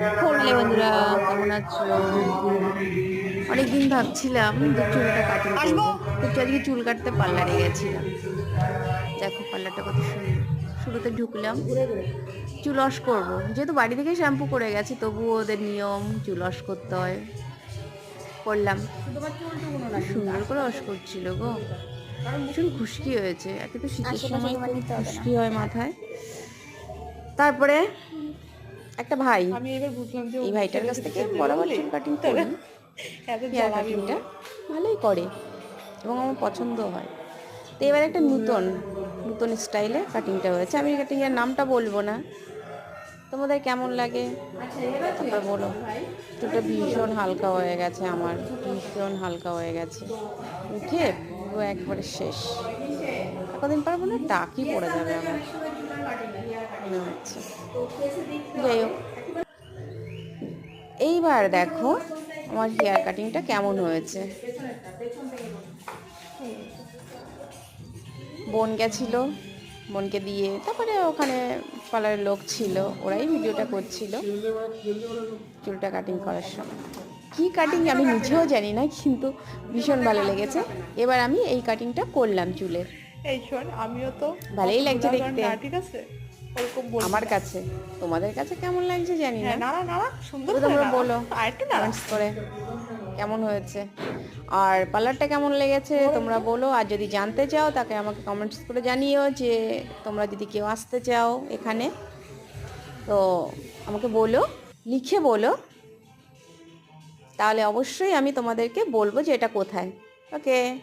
Hello বন্ধুরা কেমন আছো? অনেকদিন ভাবছিলাম যে চুলটা কাটিং তো আজকে চুল কাটতে পার্লারে গেছিলাম। দেখো পার্লারটা কত সুন্দর। শুরুতে ঢুকলাম। চুল ওয়াশ করব। যেহেতু বাড়ি থেকে শ্যাম্পু করে গেছি তবুও ওদের নিয়ম চুল ওয়াশ করতে হয়। করলাম। সুন্দর করে অস করছিল গো। ভীষণ খুশকি হয়েছে। একে তো শীতের সময় খুশকি হয় মাথায়। তারপরে একটা ভাই। আমি এবার বুঝলাম যে এই ভাইটার কাছ থেকে বরাবর চুল কাটিং করি। হেয়ার কাটিংটা ভালোই করে এবং আমার পছন্দ হয়। তো এবার একটা নূতন নূতন স্টাইলে কাটিংটা হয়েছে। আমি কাটিংয়ের নামটা বলব না। তোমাদের কেমন লাগে? তারপর বলো। চুলটা ভীষণ হালকা হয়ে গেছে আমার। ভীষণ হালকা হয়ে গেছে। উঠে পুরো একবারে শেষ। কদিন পারব না টাকই পড়ে যাবে আমার। হচ্ছে যাই হোক। এইবার দেখো আমার হেয়ার কাটিংটা কেমন হয়েছে। বোন গেছিল, বোনকে দিয়ে তারপরে ওখানে পার্লারের লোক ছিল, ওরাই ভিডিওটা করছিল চুলটা কাটিং করার সময়। কী কাটিং আমি নিজেও জানি না, কিন্তু ভীষণ ভালো লেগেছে। এবার আমি এই কাটিংটা করলাম চুলের এই শোন আমিও তো ভালোই লাগছে দেখতে। ঠিক আছে? ওরকম বল আমার কাছে। তোমাদের কাছে কেমন লাগছে জানি না। হ্যাঁ, না না সুন্দর তোমরা বলো। আর একটু করে। কেমন হয়েছে? আর পার্লারটা কেমন লেগেছে তোমরা বলো। আর যদি জানতে চাও তাকে আমাকে কমেন্টস করে জানিও যে তোমরা যদি কেউ আসতে চাও এখানে। তো আমাকে বলো লিখে বলো। তাহলে অবশ্যই আমি তোমাদেরকে বলব যে এটা কোথায়। ওকে